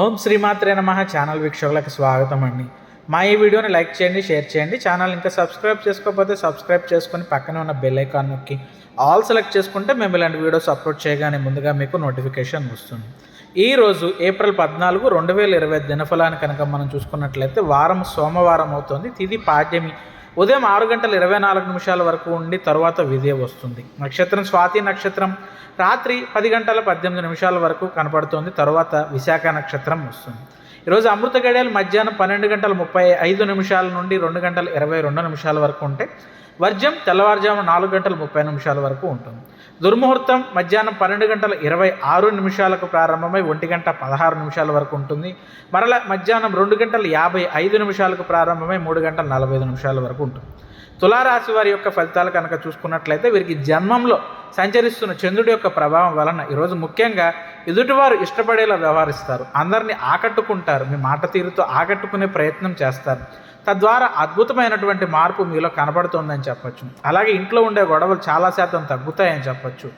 ఓం శ్రీమాత్రే నమ. ఛానల్ వీక్షకులకు స్వాగతం అండి. మా ఈ వీడియోని లైక్ చేయండి షేర్ చేయండి. ఛానల్ ఇంకా సబ్స్క్రైబ్ చేసుకోకపోతే సబ్స్క్రైబ్ చేసుకొని పక్కనే ఉన్న బెల్ ఐకాన్ నొక్కి ఆల్ సెలెక్ట్ చేసుకుంటే మేము ఇలాంటి వీడియోస్ అప్లోడ్ చేయగానే ముందుగా మీకు నోటిఫికేషన్ వస్తుంది. ఈరోజు ఏప్రిల్ పద్నాలుగు రెండు వేల ఇరవై దినఫలాన్ని కనుక మనం చూసుకున్నట్లయితే వారం సోమవారం అవుతుంది. తిది పాడ్యమి ఉదయం ఆరు గంటల ఇరవై నాలుగు నిమిషాల వరకు ఉండి తరువాత విదే వస్తుంది. నక్షత్రం స్వాతి నక్షత్రం రాత్రి పది గంటల పద్దెనిమిది నిమిషాల వరకు కనపడుతుంది. తరువాత విశాఖ నక్షత్రం వస్తుంది. ఈరోజు అమృత గడియలు మధ్యాహ్నం పన్నెండు గంటల ముప్పై ఐదు నిమిషాల నుండి రెండు గంటల ఇరవై రెండు నిమిషాల వరకు ఉంటే వర్జం తెల్లవారుజాము నాలుగు గంటల ముప్పై నిమిషాల వరకు ఉంటుంది. దుర్ముహూర్తం మధ్యాహ్నం పన్నెండు గంటల ఇరవై ఆరు నిమిషాలకు ప్రారంభమై ఒంటి గంట పదహారు నిమిషాల వరకు ఉంటుంది. మరల మధ్యాహ్నం రెండు గంటల యాభై ఐదు నిమిషాలకు ప్రారంభమై మూడు గంటల నలభై ఐదు నిమిషాల వరకు ఉంటుంది. తులారాశి వారి యొక్క ఫలితాలు కనుక చూసుకున్నట్లయితే వీరికి జన్మంలో సంచరిస్తున్న చంద్రుడి యొక్క ప్రభావం వలన ఈరోజు ముఖ్యంగా ఎదుటివారు ఇష్టపడేలా వ్యవహరిస్తారు. అందరినీ ఆకట్టుకుంటారు. మీ మాట తీరుతో ఆకట్టుకునే ప్రయత్నం చేస్తారు. తద్వారా అద్భుతమైనటువంటి మార్పు మీలో కనబడుతుందని చెప్పచ్చు. అలాగే ఇంట్లో ఉండే గొడవలు చాలా శాతం తగ్గుతాయని చెప్పచ్చు.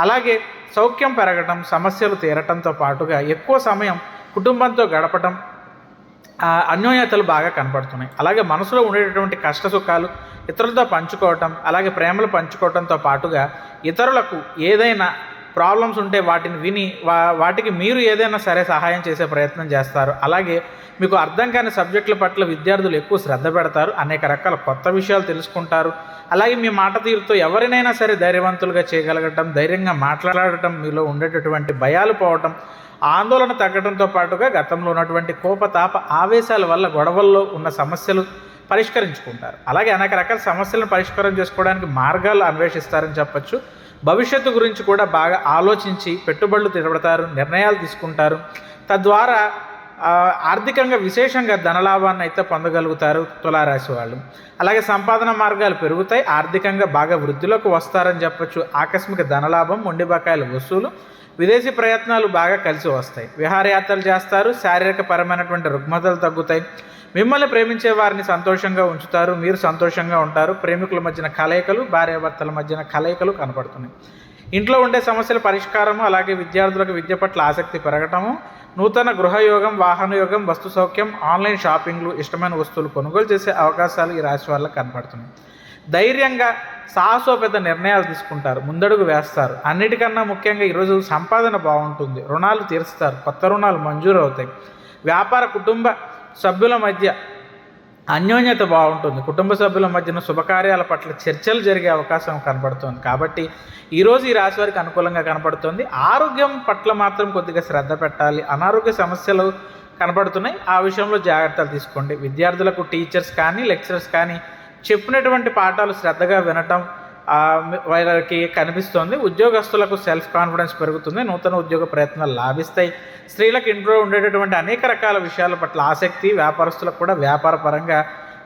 అలాగే సౌఖ్యం పెరగటం సమస్యలు తీరటంతో పాటుగా ఎక్కువ సమయం కుటుంబంతో గడపటం అన్యోన్యతలు బాగా కనపడుతున్నాయి అలాగే మనసులో ఉండేటటువంటి కష్ట సుఖాలు ఇతరులతో పంచుకోవటం అలాగే ప్రేమలు పంచుకోవటంతో పాటుగా ఇతరులకు ఏదైనా ప్రాబ్లమ్స్ ఉంటే వాటిని విని వా వాటికి మీరు ఏదైనా సరే సహాయం చేసే ప్రయత్నం చేస్తారు. అలాగే మీకు అర్థం కాని సబ్జెక్టుల పట్ల విద్యార్థులు ఎక్కువ శ్రద్ధ పెడతారు అనేక రకాల కొత్త విషయాలు తెలుసుకుంటారు. అలాగే మీ మాట తీరుతో ఎవరినైనా సరే ధైర్యవంతులుగా చేయగలగటం ధైర్యంగా మాట్లాడటం మీలో ఉండేటటువంటి భయాలు పోవటం ఆందోళన తగ్గడంతో పాటుగా గతంలో ఉన్నటువంటి కోపతాప ఆవేశాల వల్ల గొడవల్లో ఉన్న సమస్యలు పరిష్కరించుకుంటారు. అలాగే అనేక రకాల సమస్యలను పరిష్కారం చేసుకోవడానికి మార్గాలు అన్వేషిస్తారని చెప్పచ్చు. భవిష్యత్తు గురించి కూడా బాగా ఆలోచించి పెట్టుబడులు తిరబడతారు నిర్ణయాలు తీసుకుంటారు. తద్వారా ఆర్థికంగా విశేషంగా ధనలాభాన్ని అయితే పొందగలుగుతారు తులారాశి వాళ్ళు. అలాగే సంపాదన మార్గాలు పెరుగుతాయి ఆర్థికంగా బాగా వృద్ధిలోకి వస్తారని చెప్పచ్చు. ఆకస్మిక ధనలాభం మొండి బకాయిల వసూలు విదేశీ ప్రయత్నాలు బాగా కలిసి వస్తాయి. విహారయాత్రలు చేస్తారు శారీరక పరమైనటువంటి రుగ్మతలు తగ్గుతాయి. మిమ్మల్ని ప్రేమించే వారిని సంతోషంగా ఉంచుతారు మీరు సంతోషంగా ఉంటారు. ప్రేమికుల మధ్యన కలయికలు భార్యాభర్తల మధ్యన కలయికలు కనపడుతున్నాయి. ఇంట్లో ఉండే సమస్యల పరిష్కారము అలాగే విద్యార్థులకు విద్య పట్ల ఆసక్తి పెరగటము నూతన గృహయోగం వాహనయోగం వస్తు సౌఖ్యం ఆన్లైన్ షాపింగ్లు ఇష్టమైన వస్తువులు కొనుగోలు చేసే అవకాశాలు ఈ రాశి వాళ్ళకి కనపడుతున్నాయి. ధైర్యంగా సాహసోపేత నిర్ణయాలు తీసుకుంటారు ముందడుగు వేస్తారు. అన్నిటికన్నా ముఖ్యంగా ఈరోజు సంపాదన బాగుంటుంది. రుణాలు తీరుస్తారు. కొత్త రుణాలు మంజూరు అవుతాయి వ్యాపార కుటుంబ సభ్యుల మధ్య అన్యోన్యత బాగుంటుంది. కుటుంబ సభ్యుల మధ్యన శుభకార్యాల పట్ల చర్చలు జరిగే అవకాశం కనబడుతుంది. కాబట్టి ఈరోజు ఈ రాశి వారికి అనుకూలంగా కనపడుతుంది ఆరోగ్యం పట్ల మాత్రం కొద్దిగా శ్రద్ధ పెట్టాలి. అనారోగ్య సమస్యలు కనబడుతున్నాయి. ఆ విషయంలో జాగ్రత్తలు తీసుకోండి. విద్యార్థులకు టీచర్స్ కానీ లెక్చరర్స్ కానీ చెప్పినటువంటి పాఠాలు శ్రద్ధగా వినటం వాళ్ళకి కనిపిస్తుంది. ఉద్యోగస్తులకు సెల్ఫ్ కాన్ఫిడెన్స్ పెరుగుతుంది. నూతన ఉద్యోగ ప్రయత్నాలు లాభిస్తాయి. స్త్రీలకు ఇంట్లో ఉండేటటువంటి అనేక రకాల విషయాల పట్ల ఆసక్తి వ్యాపారస్తులకు కూడా వ్యాపార పరంగా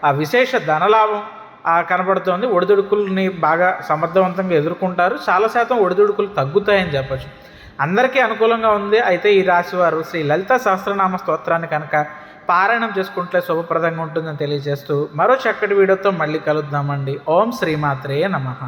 ఆ విశేష ధనలాభం ఆ, కనబడుతోంది. ఒడిదుడుకుల్ని బాగా సమర్థవంతంగా ఎదుర్కొంటారు. చాలా శాతం ఒడిదుడుకులు తగ్గుతాయని చెప్పచ్చు. అందరికీ అనుకూలంగా ఉంది. అయితే ఈ రాశివారు శ్రీ లలిత సహస్రనామ స్తోత్రాన్ని కనుక పారాయణం చేసుకుంటే శుభప్రదంగా ఉంటుందని తెలియజేస్తూ మరో చక్కటి వీడియోతో మళ్ళీ కలుద్దామండి. ఓం శ్రీమాత్రేయ నమః.